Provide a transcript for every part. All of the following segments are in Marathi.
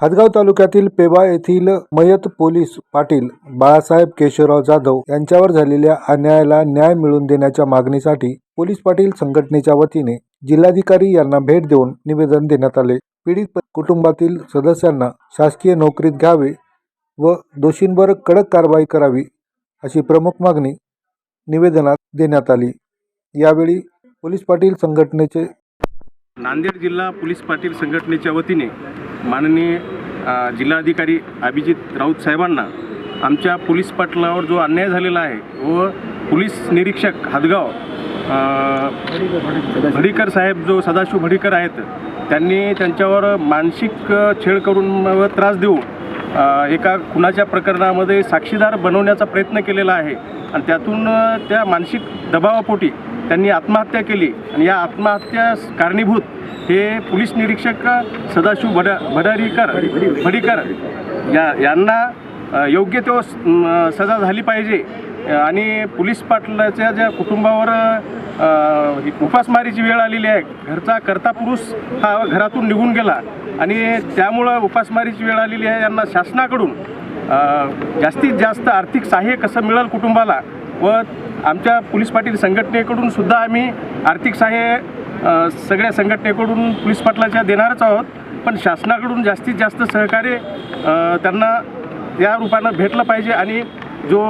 हदगाव तालुक्यातील पेबा येथील मयत पोलीस पाटील बाळासाहेब केशवराव जाधव यांच्यावर झालेल्या अन्यायाला न्याय मिळवून देण्याच्या मागणीसाठी पोलीस पाटील संघटनेच्या वतीने जिल्हाधिकारी यांना भेट देऊन निवेदन देण्यात आले. पीडित कुटुंबातील सदस्यांना शासकीय नोकरीत घ्यावे व दोषींवर कडक कारवाई करावी अशी प्रमुख मागणी निवेदनात देण्यात आली. यावेळी पोलीस पाटील संघटनेचे नांदेड जिल्हा पोलीस पाटील संघटनेच्या वतीने माननीय जिल्हाधिकारी अभिजित राऊत साहेबांना आमच्या पोलीस पाटलावर जो अन्याय झालेला आहे व पोलीस निरीक्षक हादगाव भडीकर साहेब जो सदाशिव भडीकर आहेत त्यांनी त्यांच्यावर मानसिक छेड करून त्रास देऊन एका खुनाच्या प्रकरणामध्ये साक्षीदार बनवण्याचा प्रयत्न केलेला आहे. आणि त्यातून त्या मानसिक दबावापोटी त्यांनी आत्महत्या केली आणि या आत्महत्या कारणीभूत हे पोलीस निरीक्षक सदाशिव भड भडारीकर भडीकर या यांना योग्य तो सजा झाली पाहिजे. आणि पोलीस पाटलाच्या ज्या कुटुंबावर उपासमारीची वेळ आलेली आहे घरचा करता पुरुष हा घरातून निघून गेला आणि त्यामुळं उपासमारीची वेळ आलेली आहे यांना शासनाकडून जास्तीत जास्त आर्थिक सहाय्य कसं मिळेल कुटुंबाला व आमच्या पोलीस पाटील संघटनेकडून सुद्धा आम्ही आर्थिक सहाय्य सगळ्या संघटनेकडून पोलीस पाटलाच्या देणारच आहोत. पण शासनाकडून जास्तीत जास्त सहकार्य त्यांना या रूपानं भेटलं पाहिजे आणि जो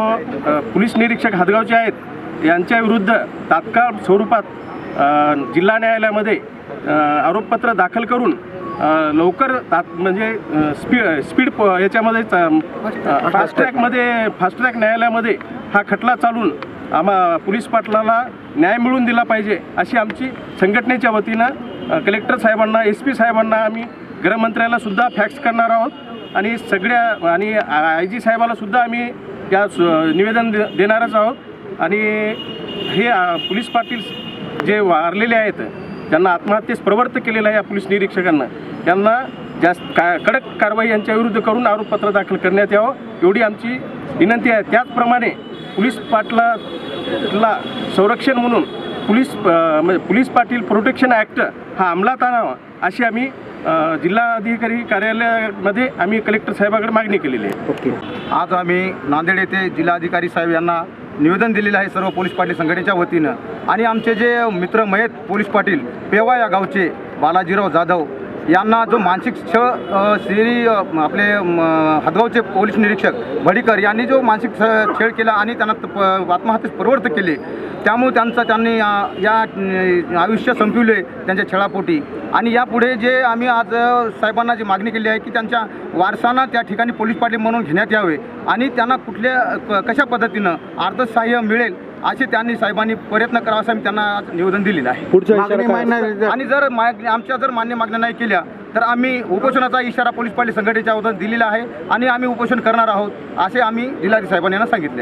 पोलीस निरीक्षक हातगावचे आहेत यांच्याविरुद्ध तात्काळ स्वरूपात जिल्हा न्यायालयामध्ये आरोपपत्र दाखल करून लवकर तात म्हणजे स्पीड स्पीड प याच्यामध्ये फास्ट ट्रॅकमध्ये फास्ट ट्रॅक न्यायालयामध्ये हा खटला चालून आम्हा पोलीस पाटलाला न्याय मिळवून दिला पाहिजे अशी आमची संघटनेच्या वतीनं कलेक्टर साहेबांना एस पी साहेबांना आम्ही गृहमंत्र्याला सुद्धा फॅक्स करणार आहोत. आणि सगळ्या आणि आय जी साहेबाला सुद्धा आम्ही या सु- निवेदन दे देणारच आहोत. आणि हे पोलीस पाटील जे वारलेले आहेत ज्यांना आत्महत्येस प्रवृत्त केलेलं आहे या पोलीस निरीक्षकांना. त्यांना जास्त का कडक कारवाई यांच्या विरुद्ध करून आरोपपत्र दाखल करण्यात यावं एवढी आमची विनंती आहे. त्याचप्रमाणे पोलीस पाटलाला संरक्षण म्हणून पोलीस म्हणजे पोलीस पाटील प्रोटेक्शन ॲक्ट हा अंमलात आणावा अशी आम्ही जिल्हाधिकारी कार्यालयामध्ये आम्ही कलेक्टर साहेबाकडे मागणी केलेली आहे. आज आम्ही नांदेड येथे जिल्हाधिकारी साहेब यांना निवेदन दिलेलं आहे सर्व पोलीस पाटील संघटनेच्या वतीनं. आणि आमचे जे मित्र मयत पोलीस पाटील पेवा या गावचे बालाजीराव जाधव यांना जो मानसिक छळ श्री आपले हदगावचे पोलीस निरीक्षक भडीकर यांनी जो मानसिक छ- छळ केला आणि त्यांना प- आत्महत्येस प्रवृत्त केले त्यामुळे त्यांचं त्यांनी या आयुष्य संपविले त्यांच्या छळापोटी आणि यापुढे जे आम्ही आज साहेबांना जी मागणी केली आहे की त्यांच्या वारसांना त्या ठिकाणी पोलीस पाटील म्हणून घेण्यात यावे आणि त्यांना कुठल्या क- कशा पद्धतीनं अर्थसहाय्य मिळेल असे त्यांनी साहेबांनी प्रयत्न करावा असं आम्ही त्यांना निवेदन दिलेलं आहे पुढचा मागणी इशारा काय? मान्य- आणि जर माग- आमच्या जर मान्य मागण्या नाही केल्या तर आम्ही उपोषणाचा इशारा पोलीस पाटील संघटनेच्या वतीनं दिलेला आहे आणि आम्ही उपोषण करणार आहोत असे आम्ही जिल्हाधिकारी साहेबांनी यांना सांगितले